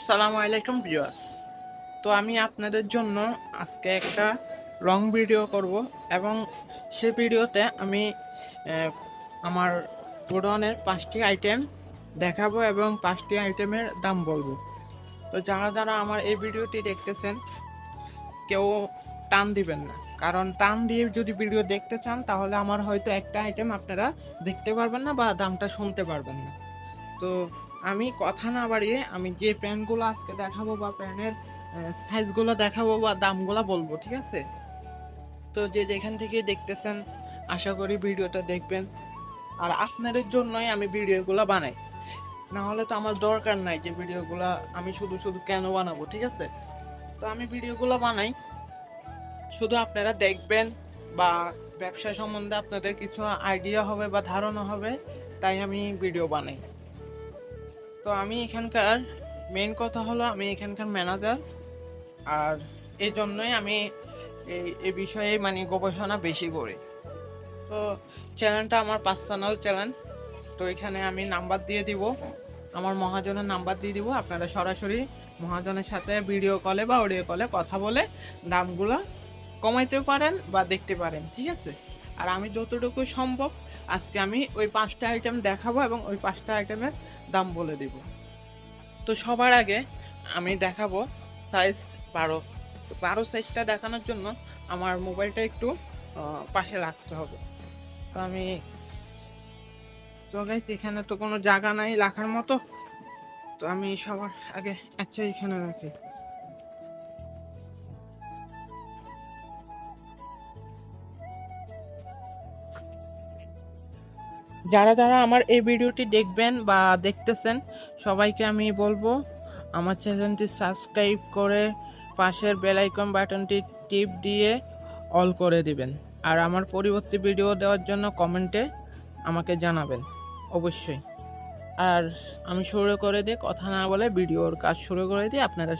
আসসালামু আলাইকুম ভিউয়ার্স। তো আমি আপনাদের জন্য আজকে একটা রং ভিডিও করব এবং সে ভিডিওতে আমি আমার গোডাউনের পাঁচটি আইটেম দেখাবো এবং পাঁচটি আইটেমের দাম বলব। তো যারা যারা আমার এই ভিডিওটি দেখতেছেন, কেউ টান দিবেন না। কারণ টান দিয়ে যদি ভিডিও দেখতে চান, তাহলে আমার হয়তো একটা আইটেম আপনারা দেখতে পারবেন না বা দামটা শুনতে পারবেন না। তো আমি কথা না বাড়িয়ে আমি যে প্যান্টগুলো আজকে দেখাবো বা প্যান্টের সাইজগুলো দেখাবো বা দামগুলো বলব, ঠিক আছে? তো যে যেখান থেকে দেখতেছেন, আশা করি ভিডিওটা দেখবেন। আর আপনাদের জন্যই আমি ভিডিওগুলো বানাই। না হলে তো আমার দরকার নাই যে ভিডিওগুলো আমি শুধু শুধু কেন বানাবো, ঠিক আছে? তো আমি ভিডিওগুলো বানাই। শুধু আপনারা দেখবেন বা ব্যবসা সম্বন্ধে আপনাদের কিছু আইডিয়া হবে বা ধারণা হবে, তাই আমি ভিডিও বানাই। তো আমি এখানকার মেন কথা হলো আমি এখানকার ম্যানেজার আর এই জন্যই আমি এই বিষয়ে মানে গবেষণা বেশি করি। তো চ্যানেলটা আমার পার্সোনাল চ্যানেল তো এখানে আমি নাম্বার দিয়ে দিব। আমার মহাজনের নাম্বার দিয়ে দিব। আপনারা সরাসরি মহাজনের সাথে ভিডিও কলে বা অডিও কলে কথা বলে দামগুলো কমাইতে পারেন বা দেখতে পারেন, ঠিক আছে? আর আমি যতটুকু সম্ভব আজকে আমি ওই পাঁচটা আইটেম দেখাবো এবং ওই পাঁচটা আইটেমের দাম বলে দিব। তো সবার আগে আমি দেখাবো সাইজ বারো। তো বারো সাইজটা দেখানোর জন্য আমার মোবাইলটা একটু পাশে রাখতে হবে। তো আমি গাইস এখানে তো কোনো জায়গা নাই রাখার মতো। তো আমি সবার আগে আচ্ছা এখানে রাখি। যারা যারা আমার এই ভিডিওটি দেখবেন বা দেখতেছেন, সবাইকে আমি বলব, আমার চ্যানেলটি সাবস্ক্রাইব করে পাশের বেল আইকন বাটনটি টিপ দিয়ে অল করে দিবেন। আর আমার পরবর্তী ভিডিও দেওয়ার জন্য কমেন্টে আমাকে জানাবেন, অবশ্যই। আর আমি শুরু করে দিই, কথা না বলে ভিডিওর কাজ শুরু করে দিই, আপনারা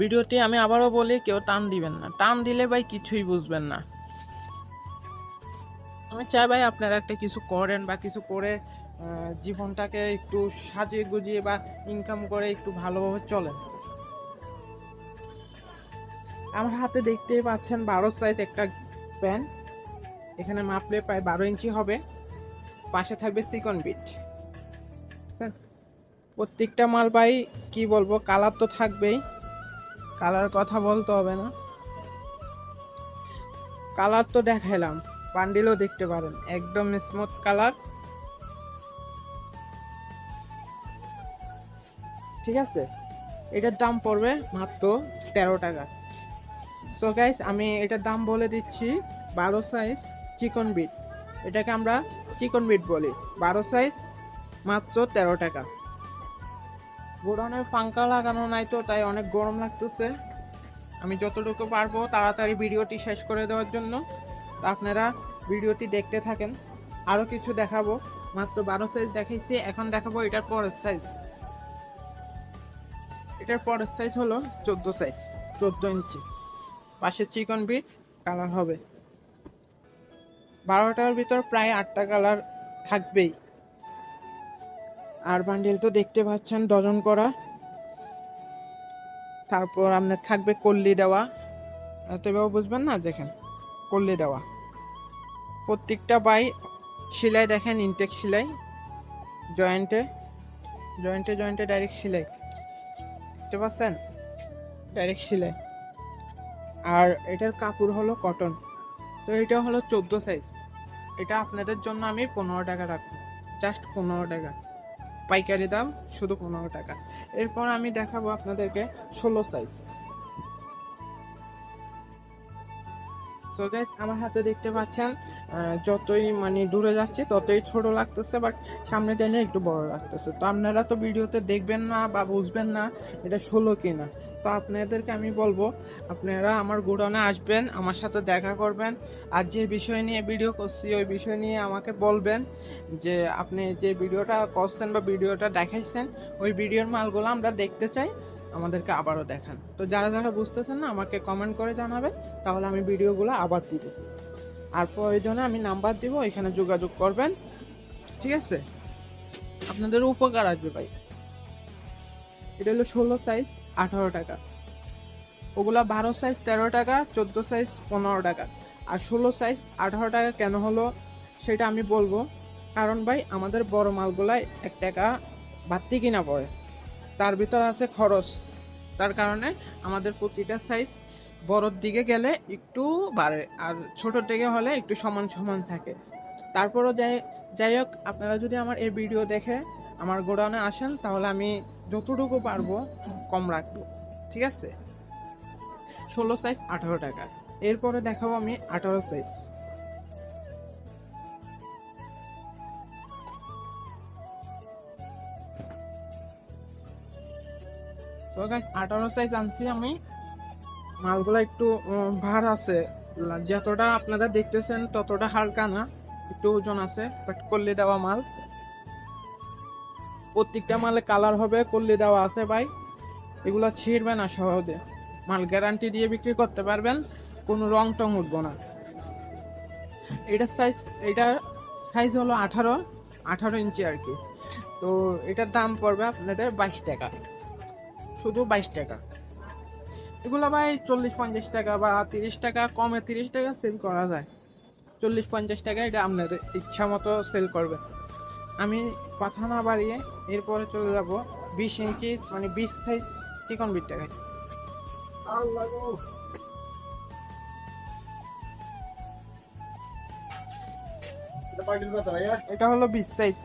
ভিডিওটি আমি আবারও বলি, কেউ টান দিবেন না। টান দিলে ভাই কিছুই বুঝবেন না। আমি চাই ভাই আপনারা একটা কিছু করেন বা কিছু করে জীবনটাকে একটু সাজিয়ে গুজিয়ে বা ইনকাম করে একটু ভালোভাবে চলেন। আমার হাতে দেখতেই পাচ্ছেন বারো সাইজ একটা প্যান্ট এখানে মাপলে প্রায় বারো ইঞ্চি হবে। পাশে থাকবে সিকন বিট? প্রত্যেকটা মাল পাই কি বলব, কালার তো থাকবেই। কালার কথা বলতে হবে না। কালার তো দেখাইলাম। বান্ডিলও দেখতে পারেন। একদম স্মুথ কালার ঠিক আছে? এটার দাম পড়বে মাত্র তেরো টাকা। সো গাইস আমি এটার দাম বলে দিচ্ছি বারো সাইজ চিকন বিট এটাকে আমরা চিকন বিট বলি। বারো সাইজ মাত্র তেরো টাকা। গোডাউনের পাঙ্কা লাগানো নাই তো, তাই অনেক গরম লাগতেছে। আমি যতটুকু পারব তাড়াতাড়ি ভিডিওটি শেষ করে দেওয়ার জন্য। আপনারা ভিডিওটি দেখতে থাকেন। আরও কিছু দেখাবো। মাত্র বারো সাইজ দেখাইছি, এখন দেখাবো এটার পরের সাইজ এটার পরের সাইজ হলো চোদ্দ সাইজ চোদ্দ ইঞ্চি। পাশে চিকন বিট কালার হবে। বারোটার ভিতর প্রায় আটটা কালার থাকবেই। আর বান্ডিল তো দেখতে পাচ্ছেন ডজন করা। তারপর আপনার থাকবে কল্লি দেওয়া। তবেও বুঝবেন না, দেখেন। কল্লি দেওয়া। প্রত্যেকটা বাই সেলাই দেখেন ইনটেক সেলাই জয়েন্টে জয়েন্টে জয়েন্টে ডাইরেক্ট সেলাই। দেখতে পাচ্ছেন ডাইরেক্ট সেলাই। আর এটার কাপড় হলো কটন তো এটা হলো চোদ্দ সাইজ এটা আপনাদের জন্য আমি পনেরো টাকা রাখব। জাস্ট পনেরো টাকা। পাইকারি দাম শুধু পনেরো টাকা। এরপর আমি দেখাবো আপনাদেরকে ষোলো সাইজ সো গাইজ আমার হাতে দেখতে পাচ্ছেন যতই মানে দূরে যাচ্ছে, ততই ছোট লাগতেছে বাট সামনে চাইলে একটু বড় লাগতেছে। তো আপনারা তো ভিডিওতে দেখবেন না বা বুঝবেন না এটা ষোলো কিনা। তো আপনাদেরকে আমি বলব, আপনারা আমার গোডাউনে আসবেন, আমার সাথে দেখা করবেন, আর যে বিষয় নিয়ে ভিডিও করছি, ওই বিষয় নিয়ে আমাকে বলবেন যে আপনি যে ভিডিওটা করছেন বা ভিডিওটা দেখাইছেন, ওই ভিডিওর মালগুলো আমরা দেখতে চাই। আমাদেরকে আবারও দেখান। তো যারা যারা বুঝতেছেন না, আমাকে কমেন্ট করে জানাবেন, তাহলে আমি ভিডিওগুলো আবার দিব। আর প্রয়োজনে আমি নাম্বার দিব, এখানে যোগাযোগ করবেন। ঠিক আছে? আপনাদের উপকার আসবে ভাই। এটা হলো ষোলো সাইজ আঠারো টাকা। ওগুলা বারো সাইজ তেরো টাকা, চোদ্দ সাইজ পনেরো টাকা। আর ষোলো সাইজ আঠারো টাকা কেন হলো, সেটা আমি বলব। কারণ ভাই, আমাদের বড় মালগুলাই এক টাকা বাড়তি কিনা পড়ে। তার ভিতর আছে খরচ। তার কারণে আমাদের প্রতিটা সাইজ বড়র দিকে গেলে একটু বাড়ে, আর ছোটোর দিকে হলে একটু সমান সমান থাকে। তারপরও যাই যাই হোক, আপনারা যদি আমার এই ভিডিও দেখে আমার গোডাউনে আসেন, তাহলে আমি যতটুকু পারব কম রাখব, ঠিক আছে? ষোলো সাইজ আঠারো টাকা এরপরে দেখাবো আমি আঠারো সাইজ সো গাইস আঠারো সাইজ আনছি আমি। মালগুলো একটু ভার আছে। যতটা আপনারা দেখতেছেন, ততটা হালকা না। একটু ওজন আছে বাট কল্লি দেওয়া মাল। প্রত্যেকটা মালে কালার হবে কল্লি দেওয়া আছে ভাই। এগুলো ছিঁড়বে না সহজে। মাল গ্যারান্টি দিয়ে বিক্রি করতে পারবেন, কোনো রং টং উঠবো না। এটার সাইজ এটার সাইজ হলো আঠারো আঠারো ইঞ্চি আর কি। তো, এটার দাম পড়বে আপনাদের বাইশ টাকা। শুধু বাইশ টাকা। এগুলো ভাই চল্লিশ পঞ্চাশ টাকা বা তিরিশ টাকা কমে তিরিশ টাকা সেল করা যায়। চল্লিশ পঞ্চাশ টাকা এটা আপনার ইচ্ছা মতো সেল করবে আমি কথা না বাড়িয়ে এরপরে চলে যাব বিশ ইঞ্চি মানে বিশ সাইজ চিকন বিট টাকায়। এটা হলো বিশ সাইজ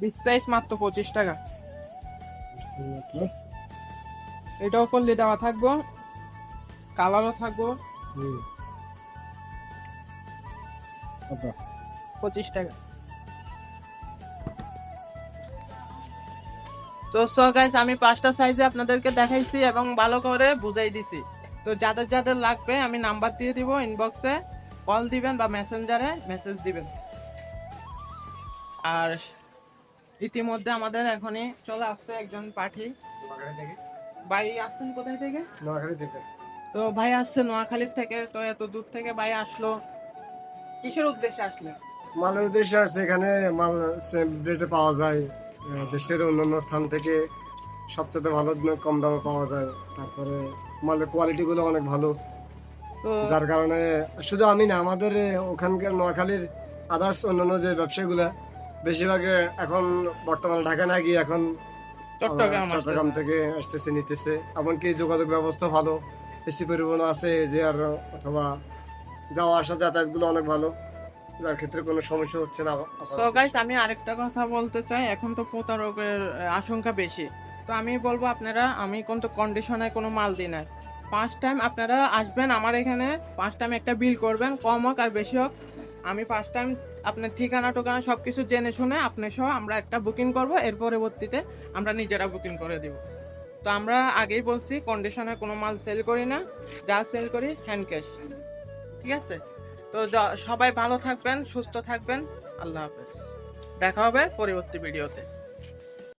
বিশ সাইজ মাত্র পঁচিশ টাকা। এটাও করলে দেওয়া থাকব। কালারও থাকব। পঁচিশ টাকা। তো সো গাইস আমি পাঁচটা সাইজে আপনাদেরকে দেখাইছি এবং ভালো করে বুঝাই দিছি। তো যাদের যাদের লাগবে আমি নাম্বার দিয়ে দিব ইনবক্সে কল দিবেন বা মেসেঞ্জারে মেসেজ দিবেন। আর ইতিমধ্যে আমাদের এখনই চলে আসছে একজন পাঠি। ভাই আসছেন কোথায় থেকে? তো ভাই আসছে নোয়াখালীর থেকে তো এত দূর থেকে ভাই আসলো। কিসের উদ্দেশ্যে আসলে? মালের উদ্দেশ্যে আছে এখানে মাল সেম রেটে পাওয়া যায়। দেশের অন্যান্য স্থান থেকে সবচেয়ে ভালো কম দামে পাওয়া যায়। তারপরে মালের কোয়ালিটি গুলো অনেক ভালো। যার কারণে শুধু আমি না আমাদের ওখানকার নোয়াখালীর আদার্স অন্যান্য যে ব্যবসায়ীগুলা বেশিরভাগ এখন বর্তমানে ঢাকা না গিয়ে এখন চট্টগ্রাম থেকে আসতেছে নিতেছে। এমনকি যোগাযোগ ব্যবস্থা ভালো। এসি পরিবহন আছে যে আর অথবা যাওয়া আসা যাতায়াতগুলো অনেক ভালো। যার ক্ষেত্রে কোনো সমস্যা হচ্ছে না সো গাইস আমি আরেকটা কথা বলতে চাই। এখন তো প্রতারকের আশঙ্কা বেশি। তো আমি বলব আপনারা আমি কিন্তু কন্ডিশনে কোনো মাল দিই না। ফার্স্ট টাইম আপনারা আসবেন আমার এখানে ফার্স্ট টাইম একটা বিল করবেন কম হোক আর বেশি হোক। আমি ফার্স্ট টাইম আপনার ঠিকানা, টোকানা সব কিছু জেনে শুনে আপনি সহ আমরা একটা বুকিং করব, এর পরবর্তীতে আমরা নিজেরা বুকিং করে দিব। তো আমরা আগেই বলছি কন্ডিশনে কোনো মাল সেল করি না, যা সেল করি হ্যান্ড ক্যাশ ঠিক আছে? তো সবাই ভালো থাকবেন, সুস্থ থাকবেন। আল্লাহ হাফেজ। দেখা হবে পরবর্তী ভিডিওতে